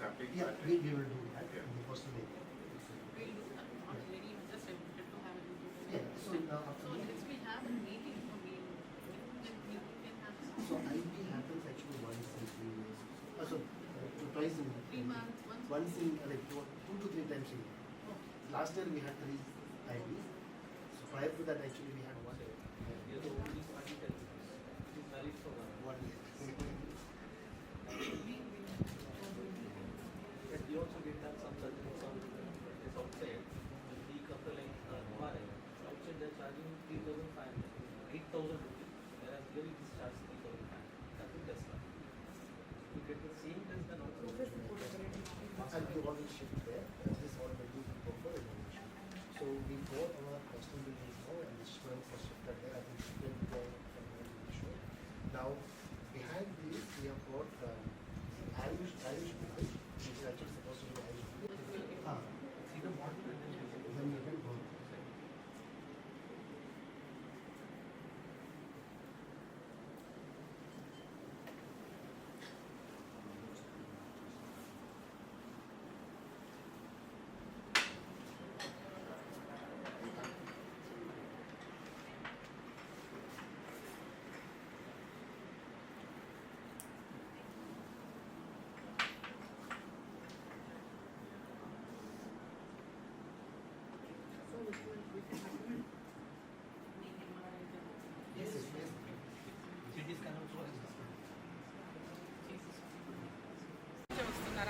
sampling Yeah, we, we will do that Yeah. in the. We'll to so of So since we have a meeting for me, then we can have So IB happens actually once in three years, Uh, so uh, twice in. three months, once. Once in, like, two, two to three times in. a year. Last year we had three IBs, so prior to that actually we had one. Yes, also we've some surgery, some practice outside. The peak of the length uh, outside they're charging 3,500, 8,000 rupees, whereas here it is charged 3,500. That's the Tesla. You get the same test and also. And you already shift there, that is already proper evolution. So we bought our custom buildings now and this strength was shifted there. I think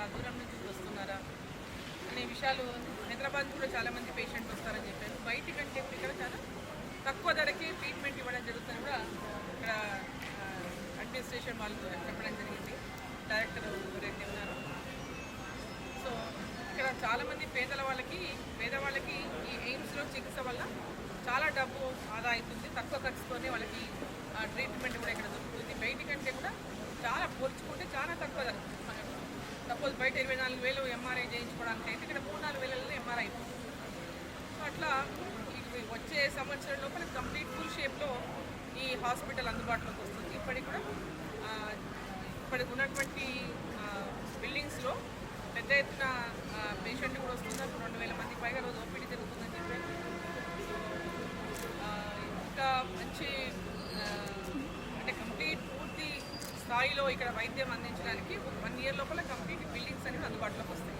వస్తున్నారా? దూరం నుంచి వస్తున్నారా? అనే విషయాలు హైదరాబాద్ కూడా చాలా మంది patient వస్తారని చెప్పారు. బయట కంటే ఇక్కడ చాలా తక్కువ ధరకి ట్రీట్మెంట్ ఇవ్వడం జరుగుతుంది కూడా ఇక్కడ అడ్మినిస్ట్రేషన్ వాళ్ళు చెప్పడం జరిగింది. డైరెక్టర్ రెడ్డి ఉన్నారు. సో ఇక్కడ చాలామంది పేదల వాళ్ళకి పేదవాళ్ళకి ఈ ఎయిమ్స్లో చికిత్స వల్ల చాలా డబ్బు ఆదా అవుతుంది. తక్కువ ఖర్చుతోనే వాళ్ళకి ట్రీట్మెంట్ కూడా ఇక్కడ దొరుకుతుంది. బయట కంటే కూడా చాలా పోల్చుకుంటే చాలా తక్కువ ధర. సపోజ్ బయట ఇరవై నాలుగు వేలు ఎంఆర్ఐ చేయించుకోవడానికి అయితే ఇక్కడ మూడు నాలుగు వేలలో ఎంఆర్ఐ సో అట్లా వచ్చే సంవత్సరం లోపల కంప్లీట్ ఫుల్ షేప్లో ఈ హాస్పిటల్ అందుబాటులోకి వస్తుంది. ఇప్పటికి కూడా ఇప్పటికి ఉన్నటువంటి బిల్డింగ్స్లో పెద్ద ఎత్తున పేషెంట్ కూడా వస్తున్నారు. స్థాయిలో ఇక్కడ వైద్యం అందించడానికి వన్ ఇయర్ లోపల కంప్లీట్ బిల్డింగ్స్ అనేవి అందుబాటులోకి వస్తాయి.